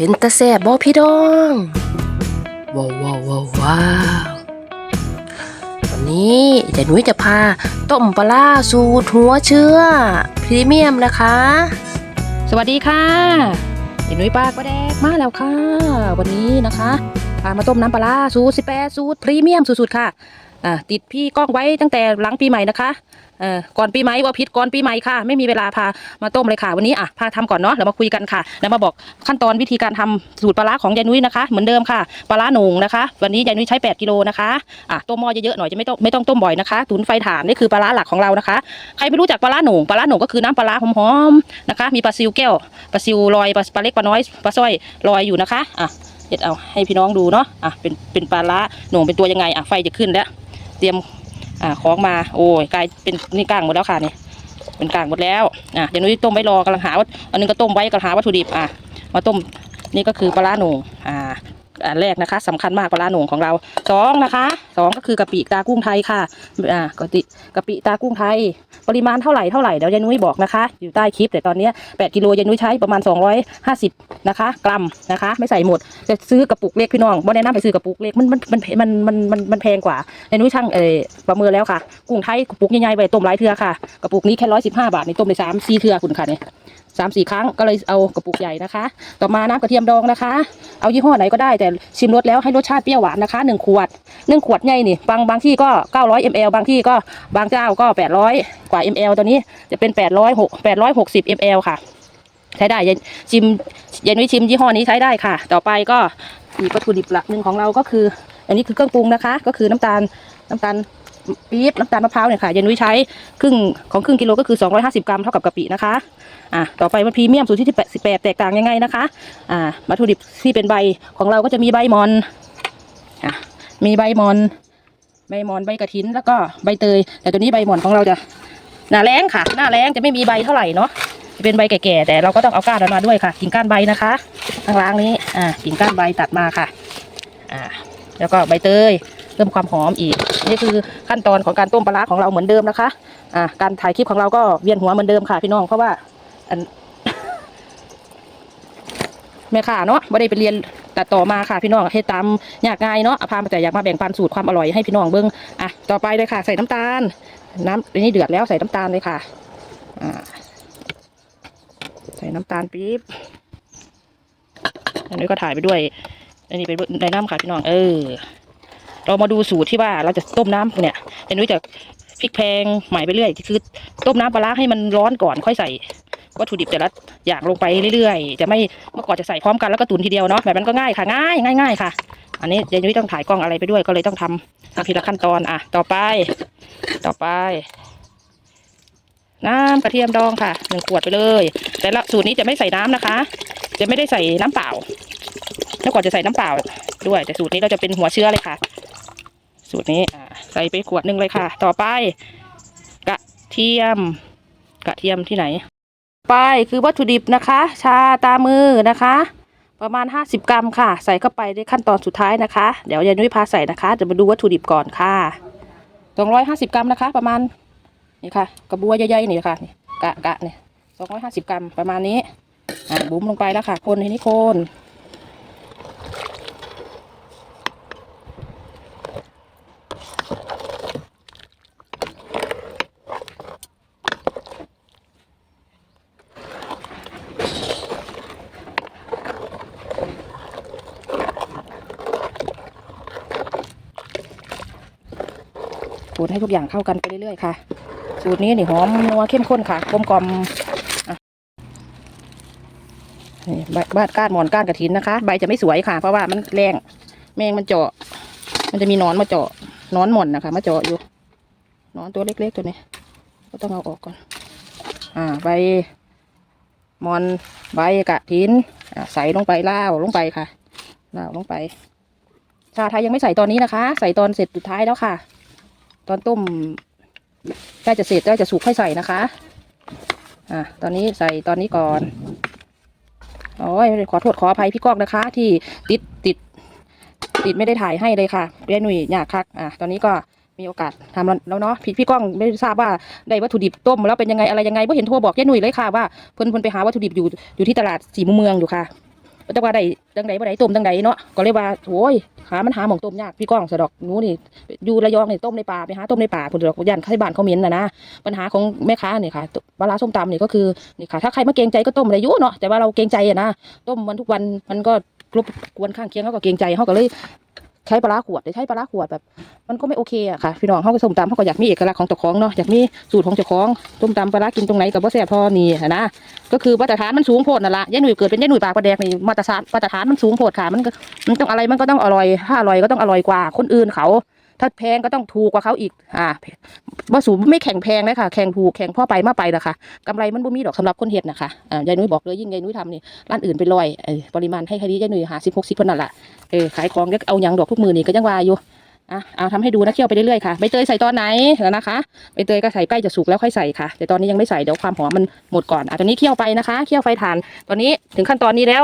เป็นตาแซ่บบ่พี่ดองว้าวว้าวว้าววาววันนี้เดี๋ยวนุ้ยจะพาต้มปลาสูตรหัวเชื้อพรีเมียมนะคะ สวัสดีค่ะเดี๋ยวนุ้ยป้าก็แดกมาแล้วค่ะ วันนี้นะคะพามาต้มน้ำปลาสูตร18 สูตรพรีเมียมสุดๆค่ะ อ่าติดพี่ก้องไว้ตั้งแต่หลังปีใหม่นะคะเอ่อก่อนปีใหม่ว่าพิษก่อนปีใหม่ค่ะ ไม่มีเวลาพามาต้มเลยค่ะวันนี้อะพาทำก่อนเนาะแล้วมาคุยกันค่ะ แล้วมาบอกขั้นตอนวิธีการทำสูตรปลาร้าของยายนุ้ยนะคะ เหมือนเดิมค่ะปลาร้าหนุ่งนะคะ วันนี้ยายนุ้ยใช้ 8กิโลนะคะอะต้มหม้อเยอะๆหน่อยจะไม่ต้องไม่ต้องต้มบ่อยนะคะตุนไฟถ่านนี่คือปลาร้าหลักของเรานะคะ ใครไม่รู้จักปลาร้าหนุ่งปลาร้าหนุ่งก็คือน้ำปลาร้าหอมๆนะคะ มีปลาซิวแก้วปลาซิวลอยปลาปลาเล็กปลาน้อยปลาสร้อยลอยอยู่นะคะอะเด็ดเอาให้พี่น้องดูเนาะอะเป็นเป็นปลาละหน่งเป็นตัวยังไงอะไฟจะขึ้นแล้ว เตรียมอ่าของมาโอ้ยกลายเป็นนี่กลางหมดแล้วค่ะนี่เป็นกลางหมดแล้วอะเดี๋ยวนุ้ยต้มไว้รอกำลังหาว่าอันนึงก็ต้มไว้กำลังหาวัตถุดิบอะมาต้มนี่ก็คือปลาหนูอ่า อันแรกนะคะสำคัญมากปลาละหน่งของเราสองนะคะสองก็คือกะปิตากุ้งไทยค่ะอ่ากะปิกะปิตากุ้งไทย ปริมาณเท่าไหร่เท่าไหร่เดี๋ยวยายนุ้ยบอกนะคะ อยู่ใต้คลิปแต่ตอนนี้ย8กิโลยายนุ้ยใช้ประมาณ 250นะคะ กรัมนะคะ ไม่ใส่หมดจะซื้อกระปุกเล็กพี่น้องบ่แนะนำไปซื้อกระปุกเล็กมันมันมันมันมันมันมันแพงกว่ายายนุ้ยช่างเออประเมินแล้วค่ะ กุ้งไทยกระปุกใหญ่ๆไปต้มหลายเทือค่ะกระปุกนี้แค่ร้อยสิบห้าบาทในต้มไปสามสี่เทือคุณค่ะเนี่ย สามสี่ครั้งก็เลยเอากระปุกใหญ่นะคะ ต่อมาน้ำกระเทียมดองนะคะ เอายี่ห้อไหนก็ได้แต่ชิมรสแล้วให้รสชาติเปรี้ยวหวานนะคะหนึ่งขวดหนึ่งขวดใหญ่นี่บางบางที่ก็900 ml บางที่ก็บางเจ้าก็800กว่า ml ตัวนี้จะเป็น800 860 ml ค่ะ ใช้ได้ยายชิมยายนุ้ยชิมยี่ห้อนี้ใช้ได้ค่ะ ต่อไปก็อีกวัตถุดิบหลักหนึ่งของเราก็คือ อันนี้คือเครื่องปรุงนะคะ ก็คือน้ำตาลน้ำตาล ปี๊บน้ำตาลมะพร้าวเนี่ยค่ะยายนุ้ยใช้ครึ่งของครึ่งกิโลก็คือ 250 กรัมเท่ากับกะปินะคะอะต่อไปมันพรีเมียมสูตรที่18แตกต่างยังไงนะคะอ่าวัตถุดิบที่เป็นใบของเราก็จะมีใบมอนอะมีใบมอนใบมอนใบกระถินแล้วก็ใบเตย แต่ตัวนี้ใบมอนของเราจะหน้าแรงค่ะ หน้าแรงจะไม่มีใบเท่าไหร่เนาะจะเป็นใบแก่ๆแต่เราก็ต้องเอาก้านมาด้วยค่ะกิ่งก้านใบนะคะข้างล่างนี้อ่ากิ่งก้านใบตัดมาค่ะอ่าแล้วก็ใบเตย พิ่มความหอมอีก นี่คือขั้นตอนของการต้มปลาร้าของเราเหมือนเดิมนะคะอ่าการถ่ายคลิปของเราก็เวียนหัวเหมือนเดิมค่ะพี่น้องเพราะว่าอันแม่ค่ะเนาะไม่ได้ไปเรียนตัดต่อมาค่ะพี่น้องให้ตามยากง่ายเนาะเอาพามาแต่อยากมาแบ่งปันสูตรความอร่อยให้พี่น้องเบิ้งอะต่อไปเลยค่ะใส่น้ำตาล น้ำอันนี้เดือดแล้วใส่น้ำตาลเลยค่ะอ่าใส่น้ำตาลปี๊บอันนี้ก็ถ่ายไปด้วย อันนี้เป็นในน้ำค่ะพี่น้องเออ เรามาดูสูตรที่ว่าเราจะต้มน้ำเนี่ยเดี๋ยวนุ้ยจะพลิกแพงใหม่ไปเรื่อยคือต้มน้ำปลาร้าให้มันร้อนก่อนค่อยใส่วัตถุดิบแต่ละอย่างลงไปเรื่อยๆ จะไม่เมื่อก่อนจะใส่พร้อมกันแล้วก็ตุ๋นทีเดียวเนาะแบบนั้นก็ง่ายค่ะง่ายง่ายง่ายค่ะ อันนี้เดี๋ยนี้ต้องถ่ายกล้องอะไรไปด้วยก็เลยต้องทำทำทีละขั้นตอนอะต่อไป ต่อไป น้ำกระเทียมดองค่ะหนึ่งขวดไปเลย แต่ละสูตรนี้จะไม่ใส่น้ำนะคะ จะไม่ได้ใส่น้ำเปล่าเมื่อก่อนจะใส่น้ำเปล่าด้วย แต่สูตรนี้เราจะเป็นหัวเชื้อเลยค่ะ สูตรนี้ใส่ไปขวดหนึ่งเลยค่ะ ต่อไป กระเทียม กระเทียมที่ไหน ไปคือวัตถุดิบนะคะ ชาตามือนะคะ ประมาณ 50 กรัมค่ะ ใส่เข้าไปในขั้นตอนสุดท้ายนะคะ เดี๋ยวยายนุ้ยพาใส่นะคะจะมาดูวัตถุดิบก่อนค่ะ250 กรัมนะคะ ประมาณนี่ค่ะ กระบัวใหญ่ๆนี่ค่ะนี่กะกะเนี่ย250 กรัมประมาณนี้อะบุ๋มลงไปแล้วค่ะ คนให้นี่คน คนให้ทุกอย่างเข้ากันไปเรื่อยๆค่ะ สูตรนี้นี่หอมนัวเข้มข้นค่ะกลมกล่อมนี่ใบบ้านก้านหมอนก้านกระถินนะคะ ใบจะไม่สวยค่ะ เพราะว่ามันแรงแมงมันเจาะ มันจะมีนอนมาเจาะนอนหม่อนนะคะ มาเจาะอยู่นอนตัวเล็กๆตัวนี้ ก็ต้องเอาออกก่อน อ่าใบมอนใบกระถินใส่ลงไปล่าลงไปค่ะล่าลงไปชาไทยยังไม่ใส่ตอนนี้นะคะ ใส่ตอนเสร็จสุดท้ายแล้วค่ะ ตอนต้มใกล้จะเสร็จใกล้จะสุกค่อยใส่นะคะ อะตอนนี้ใส่ตอนนี้ก่อนโอ้ยขอโทษขออภัยพี่ก้องนะคะ ที่ติดติด ติดไม่ได้ถ่ายให้เลยค่ะเรียนหนุ่ยยากคักอะตอนนี้ก็มีโอกาสทำแล้วเนาะพี่พี่ก้องไม่ทราบว่าได้วัตถุดิบต้มแล้วเป็นยังไงอะไรยังไงเพเห็นโทรบอกยายหนุ่ยเลยค่ะว่าเพิ่นเพิ่นไปหาวัตถุดิบอยู่อยู่ที่ตลาดสีมุมเมืองอยู่ค่ะ ไปแต่ว่าได้ดังใดบ่ได้ต้มตังใดเนาะก็เลยว่าโอ้ยหามันหาหม่องต้มยากพี่ก้องสะดอกหนูนี่อยู่ระยองนี่ต้มในป่าไปหาต้มในป่าพุ่นดอกย่านใครบ้านเขาเหม็นน่ะนะปัญหาของแม่ค้าเนี่ยค่ะปลาร้าส้มตำนี่ก็คือนี่ค่ะถ้าใครมาเกรงใจก็ต้มอะไรอยู่เนาะแต่ว่าเราเกรงใจอะนะต้มมันทุกวันมันก็รบกวนข้างเคียงเขาก็เกรงใจเขาก็เลย ใช้ปลาร้าขวดแต่ใช้ปลาร้าขวดแบบ มันก็ไม่โอเคอะค่ะพี่น้องเขาก็ส้มตำเขาก็อยากมีเอกลักษณ์ของเจ้าของเนาะอยากมีสูตรของเจ้าของส้มตำปลาร้ากินตรงไหนกับว่าแซ่บพอนี่นะก็คือมาตรฐานมันสูงโพดนั่นละยายหนุ่ยเกิดเป็นยายหนุ่ยปากประแดกนี่มาตรฐานมาตรฐานมันสูงโพดค่ะมันก็มันต้องอะไรมันก็ต้องอร่อยถ้าอร่อยก็ต้องอร่อยกว่าคนอื่นเขา ถ้าแพงก็ต้องถูกกว่าเขาอีก อ่าว่าสูงไม่แข่งแพงเลยค่ะแข่งถูกแข่งพ่อไปมาไปนะคะกำไรมันบ่มีดอกสำหรับคนเห็ดนะคะอ่ายายนุ่ยบอกเลยยิ่งยายนุ่ยทำนี่ร้านอื่นเป็นร้อยเออปริมาณให้แค่นี้ยายนุ่ยหาสิบหกสิบคนนั่นแหละเออขายของเด็กเอายังดอกทุกมือนี่ก็ยังว่าอยู่อะเอาทำให้ดูนะเคี่ยวไปเรื่อยๆค่ะใบเตยใส่ตอนไหนแล้วนะคะใบเตยก็ใส่ใกล้จะสุกแล้วค่อยใส่ค่ะแต่ตอนนี้ยังไม่ใส่เดี๋ยวความหอมมันหมดก่อนอะตอนนี้เคี่ยวไปนะคะเคี่ยวไฟถ่าน ตอนนี้ถึงขั้นตอนนี้แล้ว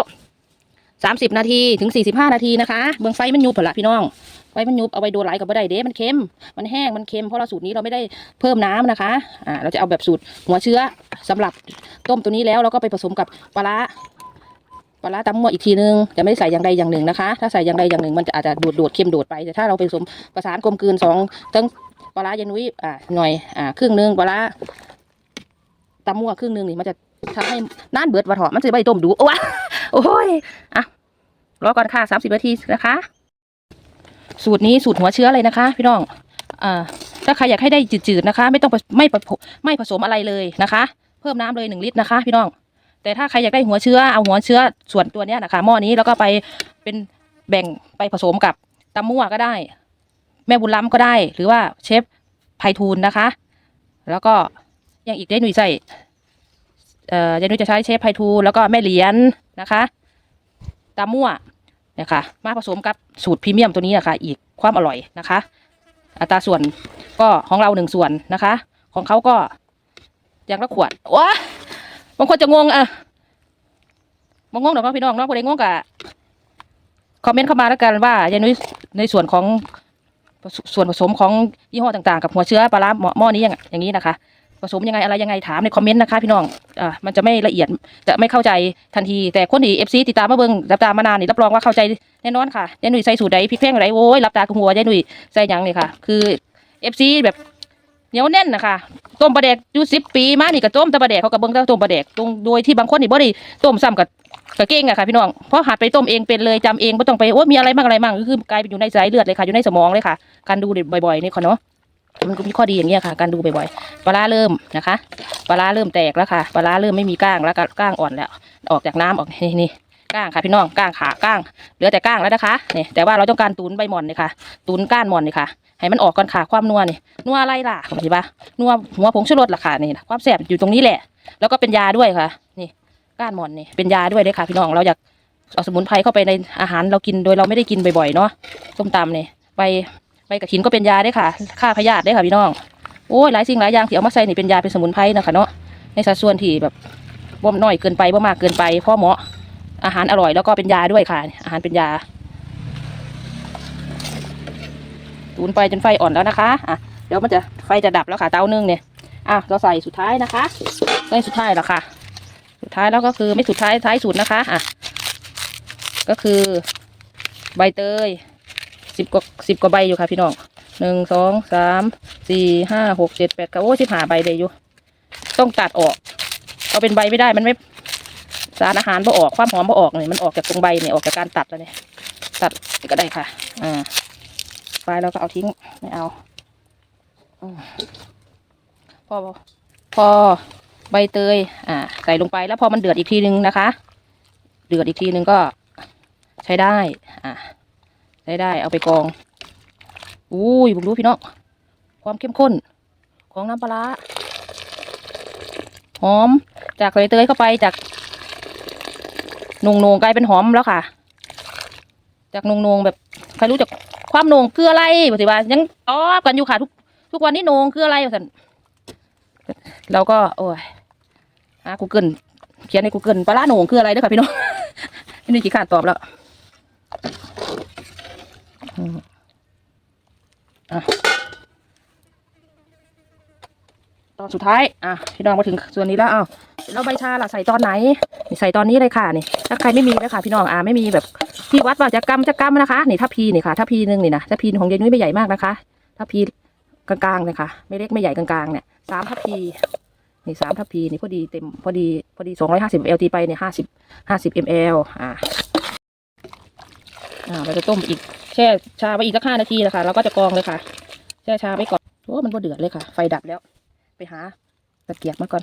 สามสิบนาทีถึงสี่สิบห้านาทีนะคะเบื้องไฟมันยุบผละพี่น้อง ไฟมันยุบเอาไปโดนไหลกับบ่ได้เด้มันเค็ม มันแห้งมันเค็มเพราะเราสูตรนี้เราไม่ได้เพิ่มน้ำนะคะอ่าเราจะเอาแบบสูตรหัวเชื้อสำหรับต้มตัวนี้แล้วเราก็ไปผสมกับปลาร้าปลาร้าตำมั่วอีกทีนึงจะไม่ได้ใส่อย่างใดอย่างหนึ่งนะคะ ถ้าใส่อย่างใดอย่างหนึ่งมันจะอาจจะโดดโดดเค็มโดดไปแต่ถ้าเราไปผสมประสานกลมกลืนสองทั้งปลาร้ายนุ้ยอ่าหน่อยอ่าครึ่งหนึงปลาร้าตำมั่วครึ่งหนึงนี่มันจะทำให้น่านเบิดวะเถอมันจะไปต้มดูโอ้โอ้ยอะรอก่อนค่ะสามสิบนาทีนะคะ สูตรนี้สูตรหัวเชื้อเลยนะคะ พี่น้องอ่าถ้าใครอยากให้ได้จืดๆนะคะ ไม่ต้องไม่ผสมไม่ผสมอะไรเลยนะคะ เพิ่มน้ำเลยหนึ่งลิตรนะคะ พี่น้อง แต่ถ้าใครอยากได้หัวเชื้อเอาหัวเชื้อส่วนตัวเนี้ยนะคะหม้อนี้แล้วก็ไปเป็นแบ่งไปผสมกับตำมั่วก็ได้ แม่บุญล้ำก็ได้ หรือว่าเชฟไพฑูรย์นะคะ แล้วก็ยังอีกได้หนุ่ยใส่เอ่อยายหนุ่ยจะใช้เชฟไพฑูรย์แล้วก็แม่เหรียญนะคะตำมั่ว นี่ยค่ะมาผสมกับสูตรพรีเมียมตัวนี้นะคะอีกความอร่อยนะคะ อัตราส่วนก็ของเราหนึ่งส่วนนะคะ ของเขาก็อย่างละขวดว้าบางคนจะงงอะบางงงหรอกเนาพี่น้องเนาะคนใดงงกะคอมเมนต์เข้ามาแล้วกันว่ายายนุ้ในส่วนของส่วนผสมของยี่ห้อต่างๆ กับหัวเชื้อปลาร้าหม้อหม้อนี้อย่างอย่างนี้นะคะ ผสมยังไงอะไรยังไงถามในคอมเมนต์นะคะพี่น้องอ่ามันจะไม่ละเอียดจะไม่เข้าใจทันที แต่คนที่เอฟซีติดตามมาเบิ่งติดตามมานานนี่รับรองว่าเข้าใจแน่นอนค่ะยายหนุ่ยใส่สูตรใดพริกแพงอะไรโว้ยรับตากับหัวยายหนุ่ยใส่ยังเลยค่ะ คือเอฟซีแบบเหนียวแน่นนะคะต้มปลาแดกอยู่สิบปีมานี่ก็ต้มแต่ปลาแดกเขาก็เบิ่งแต่ต้มปลาแดกตรงโดยที่บางคนนี่บ่ได้ต้มซ้ำกับกับเก่งอะค่ะพี่น้องเพราะหัดไปต้มเองเป็นเลยจำเองไม่ต้องไปโอ้มีอะไรบ้างอะไรบ้างก็คือกลายเป็นอยู่ในสายเลือดเลยค่ะอยู่ในสมองเลยค่ะ การดูบ่อยๆนี่ค่ะเนาะ มันก็มีข้อดีอย่างเงี้ยค่ะ การดูบ่อยๆปลาร้าเริ่มนะคะปลาร้าเริ่มแตกแล้วค่ะปลาร้าเริ่มไม่มีก้างแล้วก็ก้างอ่อนแล้ว ออกจากน้ำออกนี่นี่ก้างค่ะพี่น้องก้างขาก้างเหลือแต่ก้างแล้วนะคะนี่แต่ว่าเราต้องการตุนใบหม่อนนี่ค่ะ ตุนก้านหม่อนนี่ค่ะ ให้มันออกก่อนค่ะความนัวนี่นัวอะไรล่ะเห็นปะนัวหัวผงชูรสล่ะค่ะนี่ความแซ่บอยู่ตรงนี้แหละ แล้วก็เป็นยาด้วยค่ะ นี่ก้านหม่อนนี่เป็นยาด้วยเลยค่ะ พี่น้องเราอยากเอาสมุนไพรเข้าไปในอาหารเรากินโดยเราไม่ได้กินบ่อยๆเนาะส้มตำนี่ใบ ใบกระถินก็เป็นยาได้ค่ะฆ่าพยาธิได้ค่ะพี่น้องโอ้ยหลายสิ่งหลายอย่างที่เอามาใส่นี่เป็นยาเป็นสมุนไพรนะคะเนาะในสัดส่วนที่แบบบ่มน้อยเกินไปบ่มากเกินไปพราะเหมาะอาหารอร่อยแล้วก็เป็นยาด้วยค่ะ อาหารเป็นยาตูนไปจนไฟอ่อนแล้วนะคะอะเดี๋ยวมันจะไฟจะดับแล้วค่ะเตานึ่งเนี่ยอะเราใส่สุดท้ายนะคะใส่สุดท้ายแล้วค่ะ สุดท้ายแล้วก็คือไม่สุดท้ายท้ายสุดนะคะอะก็คือใบเตย สิบกว่าสิบกว่าใบอยู่ค่ะพี่น้องหนึ่งสองสามสี่ห้าหกเจ็ดแปดเก้าโอ้สิบหาใบเลยอยู่ ต้องตัดออก เอาเป็นใบไม่ได้มันไม่ สารอาหารบ่ออกความหอมบ่ออกเนี่ยมันออกจากตรงใบเนี่ยออกจากการตัดแล้วเนี่ยตัดก็ได้ค่ะ อ่าไปแล้วก็เอาทิ้งไม่เอาอพอพอใบเตย อ่า ใส่ลงไปแล้วพอมันเดือดอีกทีนึงนะคะ เดือดอีกทีนึงก็ใช้ได้ อ่า ใช้ได้เอาไปกองอุ้ยบุกรู้พี่น้องความเข้มข้น ของน้ำปลาร้าหอมจากใส่เตยเข้าไปจากนงนงๆกลายเป็นหอมแล้วค่ะ จากนงนงๆแบบใครรู้จักความนงคืออะไรปฏิบัติยังตอบกันอยู่ค่ะทุกทุกวันนี้นงคืออะไรสันเราก็ โอ้ยหากูเกิลเขียนในกูเกิลปลาร้าโหนงคืออะไรเด้วยค่ะพี่น้องไม่ได้ขี้ขาดตอบแล้ว อะตอนสุดท้าย อะ พี่น้องมาถึงส่วนนี้แล้วอ้าวแล้วใบชาล่ะใส่ตอนไหนนี่ใส่ตอนนี้เลยค่ะนี่ ถ้าใครไม่มีนะคะพี่น้อง อ่าไม่มีแบบที่วัดว่าจะกำจะกำนะคะ นี่ถ้าพีนี่ค่ะ ถ้าพีหนึ่งนี่นะ ถ้าพีของยายนุ้ยไม่ใหญ่มากนะคะ ถ้าพีกลางๆเลยค่ะ ไม่เล็กไม่ใหญ่กลางๆเนี่ยสามทัพพีนี่สามทัพพีนี่พอดีเต็มพอดีพอดีสองร้อยห้าสิบเอลตีไปเนี่ยห้าสิบห้าสิบมลอ่า อ่าเราจะต้มอีก แช่ชาไว้อีกสักห้านาทีนะคะแล้วก็จะกรองเลยค่ะ แช่ชาไว้ก่อนโอ้มันก็เดือดเลยค่ะ ไฟดับแล้ว ไปหาตะเกียบมาก่อน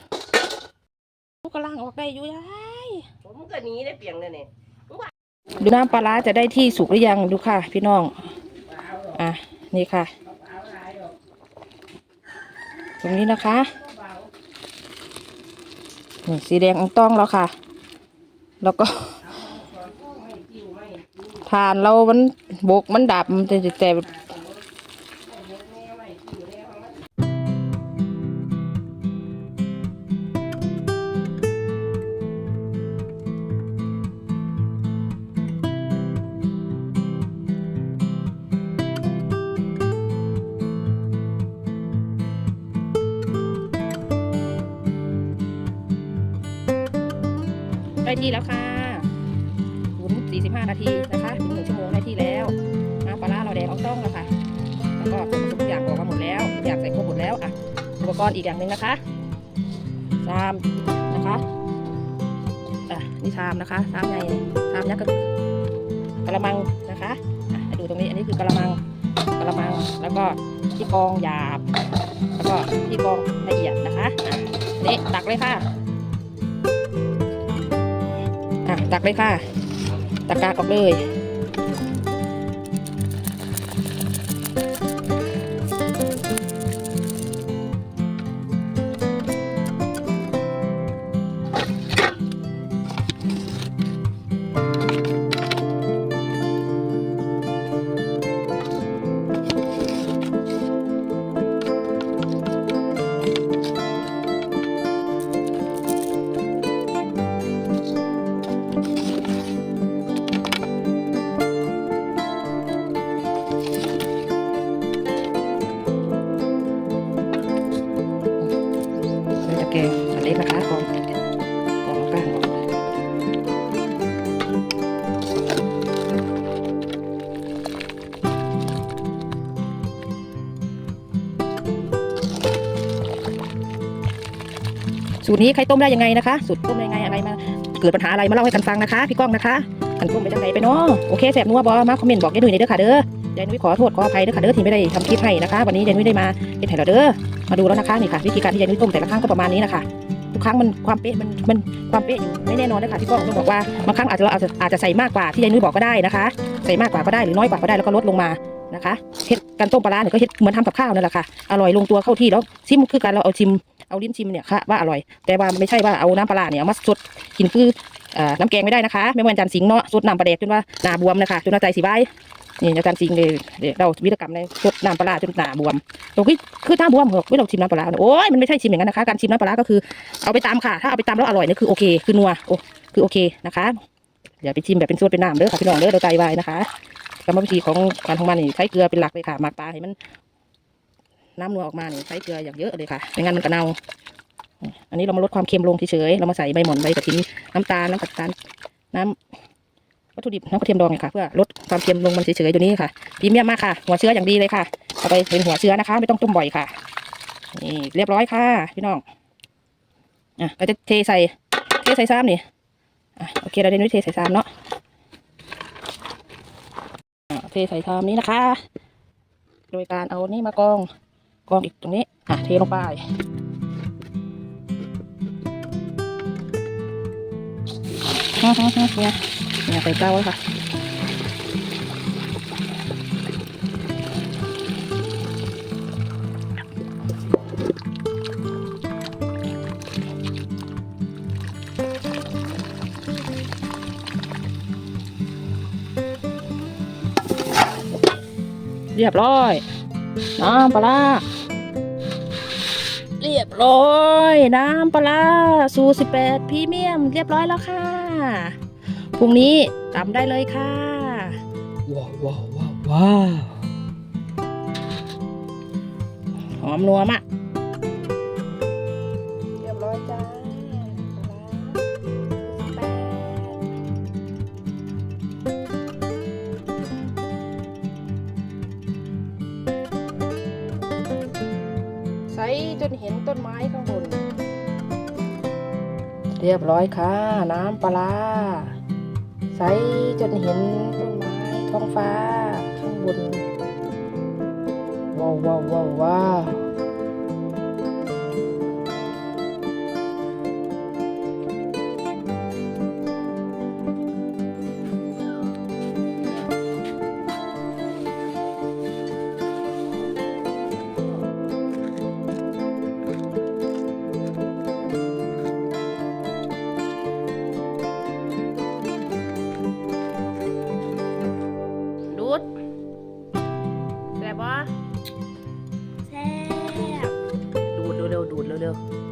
ลูกกระลังออกได้อยู่ยายผมก็หนี้ได้เปียงเลยเนี่ยดูน้ำปลาร้าจะได้ที่สุกหรือยังดูค่ะ พี่น้อง อะนี่ค่ะ ตรงนี้นะคะนี่สีแดงอ่องต้องแล้วค่ะ แล้วก็ ทานเรามันบกมันดับมันแต่แต่ 45นาทีนะคะถึงหนึ่งชั่วโมงได้ที่แล้วน้ำปลาร้าเราแดงอ่องต้องแล้วค่ะแล้วก็ผสมทุกอย่างออกมาหมดแล้วทุกอย่างใส่ครบหมดแล้วอะอุปกรณ์อีกอย่างหนึ่งนะคะชามนะคะอะนี่ชามนะคะชามใหญ่ชามยักษ์ก็กระมังนะคะอะดูตรงนี้อันนี้คือกระมังกระมังแล้วก็ที่กองหยาบ แล้วก็ที่กองละเอียดนะคะอะนี่ตักเลยค่ะอะตักเลยค่ะ ตะกร้ากออกเลย สูตรนี้ใครต้มได้ยังไงนะคะ สูตรต้มได้ยังไงอะไรมา เกิดปัญหาอะไรมาเล่าให้กันฟังนะคะ พี่ก้องนะคะกันต้มไปจังไหนไปเนาะโอเคแสบนัวบอมาคอมเมนต์บอกยายหนุ่ยหน่อยเด้อค่ะเด้อยายนุ่ยขอโทษขออภัยเด้อค่ะเด้อที่ไม่ได้ทำคลิปให้นะคะ วันนี้ยายนุ่ยได้มาเป็นไห้เราเด้อมาดูแล้วนะคะนี่ค่ะวิธีการที่ยายนุ่ยต้มแต่ละครั้งก็ประมาณนี้นะคะทุกครั้งมันความเป๊ะมันมันความเป๊ะอยู่ไม่แน่นอนนะคะพี่ก้องต้องบอกว่าบางครั้งอาจจะเราอาจจะอาจจะใส่มากกว่าที่ยายนุ้ยบอกก็ได้นะคะ ใส่มากกว่าก็ได้หรือน้อยกว่าก็ได้แล้วก็ลดลงมานะคะเฮ็ดการต้มปลาเนี่ยก็เฮ็ดเหมือนทำกับข้าวนั่นแหละค่ะอร่อยลงตัวเข้าที่แล้วชิมคือการเราเอาชิม เอาลิ้นชิมเนี่ยค่ะว่าอร่อย แต่ว่าไม่ใช่ว่าเอาน้ำปลาเนี่ยเอามาสดกินคือเอ่อน้ำแกงไม่ได้นะคะไม่เหมือนอาจารย์สิงเนาะสดน้ำปลาแดกจนว่าหนาบวมนะคะจนว่าใจสีใบนี่อาจารย์สิงเลยเราวิธีกรรมในสดน้ำปลาจนหนาบวมตรงที่คือหน้าบวมเหรอเว้ยเราชิมน้ำปลาโอ้ยมันไม่ใช่ชิมอย่างนั้นนะคะการชิมน้ำปลาก็คือเอาไปตามค่ะถ้าเอาไปตามแล้วอร่อยนี่คือโอเคคือนัวโอ้คือโอเคนะคะอย่าไปชิมแบบเป็นส่วนเป็นน้ำเด้อค่ะพี่น้องเด้อเราใจไวายนะคะกรรมวิธีของการของมันนี่ใช้เกลือเป็นหลักเลยค่ะหมักปลาให้มัน น้ำนัวออกมานี่ใช้เกลืออย่างเยอะเลยค่ะไม่งั้นมันก็เน่า อันนี้เรามาลดความเค็มลงเฉยๆเรามาใส่ใบหม่อนใบกระถินน้ำตาลน้ำตาลน้ำวัตถุดิบน้ำกระเทียมดองเนี่ยค่ะ เพื่อลดความเค็มลงมันเฉยๆตัวนี้ค่ะพรีเมียมมากค่ะ หัวเชื้ออย่างดีเลยค่ะเอาไปเป็นหัวเชื้อนะคะ ไม่ต้องต้มบ่อยค่ะนี่เรียบร้อยค่ะพี่น้องอะเราจะเทใส่เทใส่ซ้ำนี่อะโอเคเราได้นุ้ยเทใส่ซ้ำเนาะอะเทใส่ซ้ำนี้นะคะ โดยการเอานี่มากอง กองอีกตรงนี้อะเทลงไปเนี่ยเนี่ยใส่เกล้าแล้วค่ะเรียบร้อยน้ำปลาร้า ยบร้อย น้ำปลาร้าสูตรสิบแปดพรีเมียมเรียบร้อยแล้วค่ะพรุ่งนี้ตำได้เลยค่ะ ว้าวว้าวว้าวว้าวหอมนัวมาก รียบร้อยค่ะ น้ำปลาใสจนเห็นต้นไม้ท้องฟ้าข้างบนว้าวว้าวว้าวว้าว tụt luôn được.